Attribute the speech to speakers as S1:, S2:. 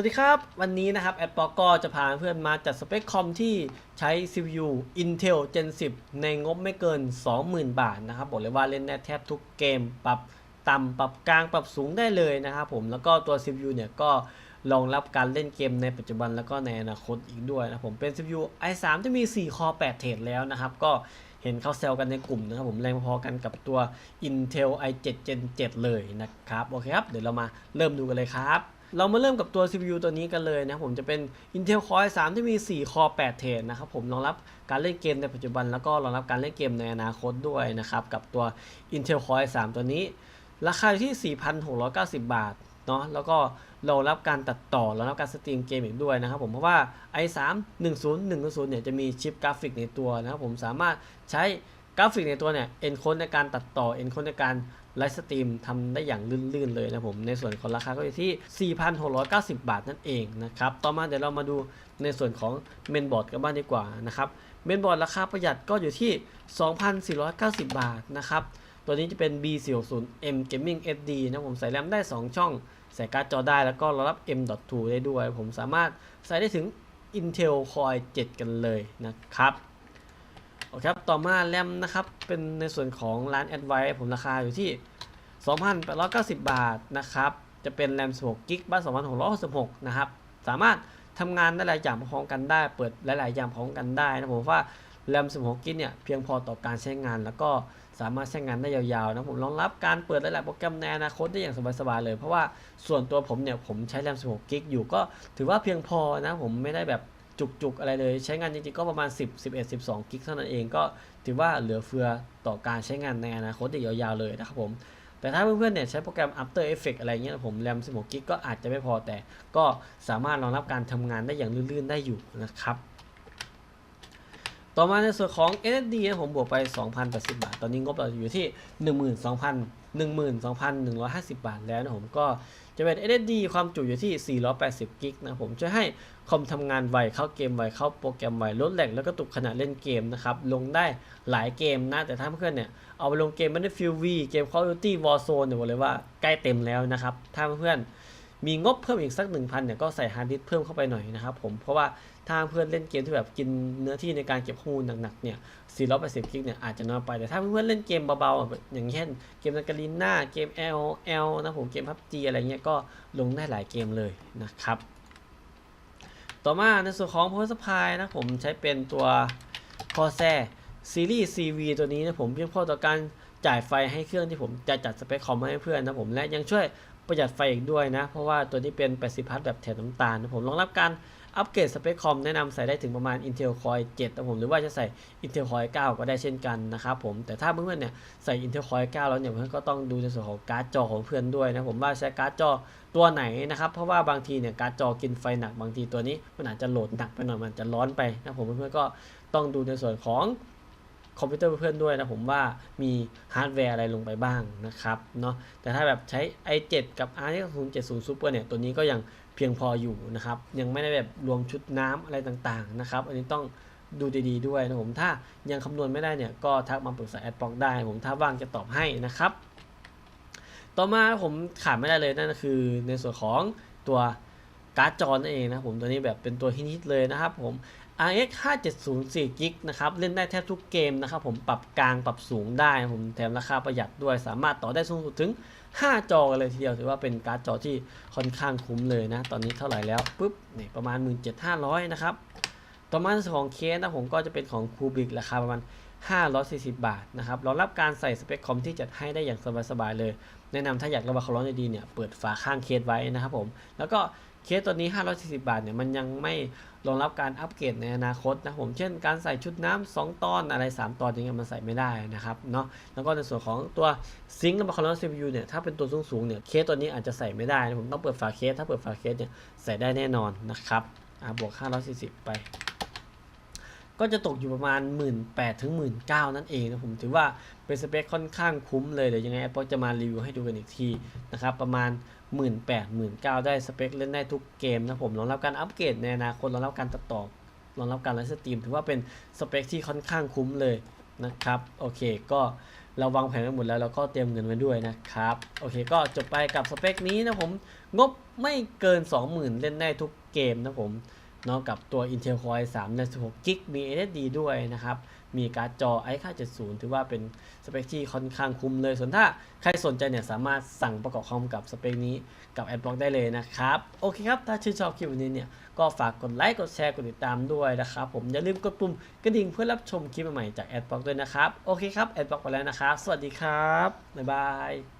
S1: วัสดีครับ วันนี้นะครับแอดปอก็จะพาเพื่อนมาจัดสเปคคอมที่ใช้ CPU Intel Gen 10 ในงบไม่เกิน 20,000 บาทนะครับ บอกเลยว่าเล่นได้แทบทุกเกม ปรับต่ำปรับกลางปรับสูงได้เลยนะครับผมแล้วก็ตัว CPU เนี่ยก็รองรับการเล่นเกมในปัจจุบันแล้วก็ในอนาคตอีกด้วยนะผมเป็น CPU i3 ที่มี 4 คอ 8 เทรดแล้วนะครับ ก็เห็นเขาแซวกันในกลุ่มนะครับผมแรงพอกันกับตัว Intel i7 Gen 7เลยนะครับ โอเคครับ เดี๋ยวเรามาเริ่มดูกันเลยครับ เรามาเริ่มกับตัว CPU ตัวนี้กันเลยนะครับผมจะเป็น Intel Core i3 ที่มี4คอ8เทรดนะครับผมรองรับการเล่นเกมในปัจจุบันแล้วก็รองรับการเล่นเกมในอนาคตด้วยนะครับ กับตัว Intel Core i3 ตัวนี้ ราคาอยู่ที่ 4,690 บาทเนาะแล้วก็เรารับการตัดต่อเรารับการสตรีมเกมอีกด้วยนะครับผมเพราะว่า i3 10100เนี่ยจะมีชิปกราฟิกในตัวนะครับผมสามารถใช้กราฟิกในตัวเนี่ยเอนโคดในการตัดต่อเอนโคดในการ ไลฟ์สตรีมทำได้อย่างลื่นๆเลยนะผม ในส่วนของราคาก็อยู่ที่ 4,690 บาทนั่นเองนะครับ ต่อมาเดี๋ยวเรามาดูในส่วนของเมนบอร์ดกันบ้างดีกว่านะครับเมนบอร์ดราคาประหยัดก็อยู่ที่ 2,490 บาทนะครับตัวนี้จะเป็น B40M Gaming SD นะผมใส่แรมได้ 2 ช่อง ใส่การ์ดจอได้แล้วก็รองรับ M.2 ได้ด้วย ผมสามารถใส่ได้ถึง Intel Core i7 กันเลยนะครับ โอเคครับต่อมาแรมนะครับเป็นในส่วนของร้าน Advice ผมราคาอยู่ที่ 2,890 บาทนะครับจะเป็นแรม 16กิกบ้าน2,666นะครับสามารถทำงานได้หลายอย่างพร้อมกันได้ เปิดหลาย ๆ อย่างพร้อมกันได้นะผมว่าแรม 16กิกเนี่ยเพียงพอต่อการใช้งาน แล้วก็สามารถใช้งานได้ยาวๆนะผมรองรับการเปิดหลายๆโปรแกรมในอนาคตได้อย่างสบายๆเลย เพราะว่าส่วนตัวผมเนี่ยผมใช้แรม 16กิกอยู่ก็ถือว่าเพียงพอนะผมไม่ได้แบบ จุกๆอะไรเลย ใช้งานจริงๆก็ประมาณ 10 11 12 กิกเท่านั้นเองก็ถือว่าเหลือเฟือต่อการใช้งานในอนาคตอีกยาวๆเลยนะครับผมแต่ถ้าเพื่อนๆเนี่ยใช้โปรแกรม After Effects อะไรเงี้ยผมแรม16กิกก็อาจจะไม่พอแต่ก็สามารถรองรับการทำงานได้อย่างลื่นๆได้อยู่นะครับ ต่อมาในส่วนของ SSD นะผมบวกไป 2,080 บาท ตอนนี้งบเราอยู่ที่ 12,000 12,150 บาทแล้วนะผมก็จะเป็น SSD ความจุอยู่ที่ 480 กิกนะผมช่วยให้คอมทำงานไวเข้าเกมไวเข้าโปรแกรมไวลดแหลกแล้วก็ตุกขณะเล่นเกมนะครับ ลงได้หลายเกมนะ แต่ถ้าเพื่อนเนี่ย เอาไปลงเกม Battlefield V เกม Call of Duty Warzone เนี่ยบอกเลยว่าใกล้เต็มแล้วนะครับ ถ้าเพื่อนมีงบเพิ่มอีกสัก 1,000เนี่ยก็ใส่ฮาร์ดดิสก์เพิ่มเข้าไปหน่อยนะครับผมเพราะว่า ถ้าเพื่อนเล่นเกมที่แบบกินเนื้อที่ในการเก็บข้อมูลหนักๆเนี่ย 480 กิกเนี่ยอาจจะน้อยไป แต่ถ้าเพื่อนเล่นเกมเบาๆ อย่างเช่นเกมนักรีน่า เกม L L นะผม เกม PUBG อะไรเงี้ยก็ลงได้หลายเกมเลยนะครับ ต่อมาในส่วนของ power supply นะผมใช้เป็นตัว Corsair Series CV ตัวนี้นะผมเพียงพอต่อการจ่ายไฟให้เครื่องที่ผมจะจัดสเปคคอมมาให้เพื่อนนะผมและยังช่วย ประหยัดไฟอีกด้วยนะ เพราะว่าตัวนี้เป็น 80 พัทแบบแถบน้ำตาลนะผมรองรับการอัปเกรดสเปคคอมแนะนำใส่ได้ถึงประมาณ Intel Core i7 นะผมหรือว่าจะใส่ Intel Core i9 ก็ได้เช่นกันนะครับผมแต่ถ้าเพื่อนๆเนี่ยใส่ Intel Core i9 แล้วเนี่ยเพื่อนก็ต้องดูในส่วนของการ์ดจอของเพื่อนด้วยนะผมว่าใช้การ์ดจอตัวไหนนะครับเพราะว่าบางทีเนี่ยการ์ดจอกินไฟหนักบางทีตัวนี้มันอาจจะโหลดหนักไปหน่อยมันจะร้อนไปนะผมเพื่อนๆก็ต้องดูในส่วนของ คอมพิวเตอร์เพื่อนด้วยนะผมว่ามีฮาร์ดแวร์อะไรลงไปบ้างนะครับเนาะแต่ถ้าแบบใช้ i7 กับ RX 070 Super เนี่ยตัวนี้ก็ยังเพียงพออยู่นะครับ ยังไม่ได้แบบรวมชุดน้ำอะไรต่างๆนะครับ อันนี้ต้องดูดีๆด้วยนะผมถ้ายังคำนวณไม่ได้เนี่ยก็ทักมาปรึกษาแอดบ็อกได้ ผมถ้าว่างจะตอบให้นะครับ ต่อมาผมขาดไม่ได้เลยนั่นก็คือในส่วนของตัวการ์ดจอนั่นเองนะผมตัวนี้แบบเป็นตัวฮิตๆเลยนะครับผม RX 5704 g b นะครับ เล่นได้แทบทุกเกมนะครับ ผมปรับกลางปรับสูงได้ผมแถมราคาประหยัดด้วย สามารถต่อได้สูงสุดถึง 5 จอเลยทีเดียว ถือว่าเป็นการ์ดจอที่ค่อนข้างคุ้มเลยนะ ตอนนี้เท่าไหร่แล้วปุ๊บนี่ประมาณ 17,500 นะครับ ต่อมาของเคสนะผมก็จะเป็นของคูบิกราคาประมาณ 540 บาทนะครับรองรับการใส่สเปคคอมที่จัดให้ได้อย่างสบายๆเลย แนะนำถ้าอยากระบายความร้อนดีๆเนี่ยเปิดฝาข้างเคสไว้นะครับผมแล้วก็ เคสตัวนี้ 540 บาทเนี่ยมันยังไม่รองรับการอัปเกรดในอนาคตนะผมเช่นการใส่ชุดน้ำ2ตอนอะไร 3 ตอนอย่างเงี้ยมันใส่ไม่ได้นะครับเนาะแล้วก็ในส่วนของตัวซิงค์ระบายความร้อน CPU เนี่ยถ้าเป็นตัวสูงๆเนี่ยเคสตัวนี้อาจจะใส่ไม่ได้นะผมต้องเปิดฝาเคสถ้าเปิดฝาเคสเนี่ยใส่ได้แน่นอนนะครับอ่าบวก 540 ไปก็จะตกอยู่ประมาณ 1 8ื่นถึง1 9ื่นนั่นเองนะผมถือว่าเป็นสเปคค่อนข้างคุ้มเลยเดี๋ยวยังไง Apple จะมารีวิวให้ดูกันอีกทีนะครับประมาณ หมื่นแปดหมื่นเก้าได้สเปคเล่นได้ทุกเกมนะผมรองรับการอัปเกรดในอนาคตรองรับการตัดต่อรองรับการไลฟ์สตรีมถือว่าเป็นสเปคที่ค่อนข้างคุ้มเลยนะครับโอเคก็เราวางแผนไว้หมดแล้วเราก็เตรียมเงินไว้ด้วยนะครับโอเคก็จบไปกับสเปคนี้นะผมงบไม่เกิน 20,000 เล่นได้ทุกเกมนะผม เนาะกับตัว Intel Core i3 ใน16 g b มี SSD ด้วยนะครับ มีการ์ดจอ i ค่า70 ถือว่าเป็นสเปคที่ค่อนข้างคุ้มเลย ส่วนถ้าใครสนใจเนี่ยสามารถสั่งประกอบคอมกับสเปคนี้กับ AdBlock ได้เลยนะครับ โอเคครับ ถ้าชื่นชอบคลิปวันนี้เนี่ย ก็ฝากกดไลค์ กดแชร์ กดติดตามด้วยนะครับ ผมอย่าลืมกดปุ่มกระดิ่งเพื่อรับชมคลิปใหม่ๆจาก AdBlock ด้วยนะครับ โอเคครับ AdBlock ไปแล้วนะครับ สวัสดีครับ บ๊ายบาย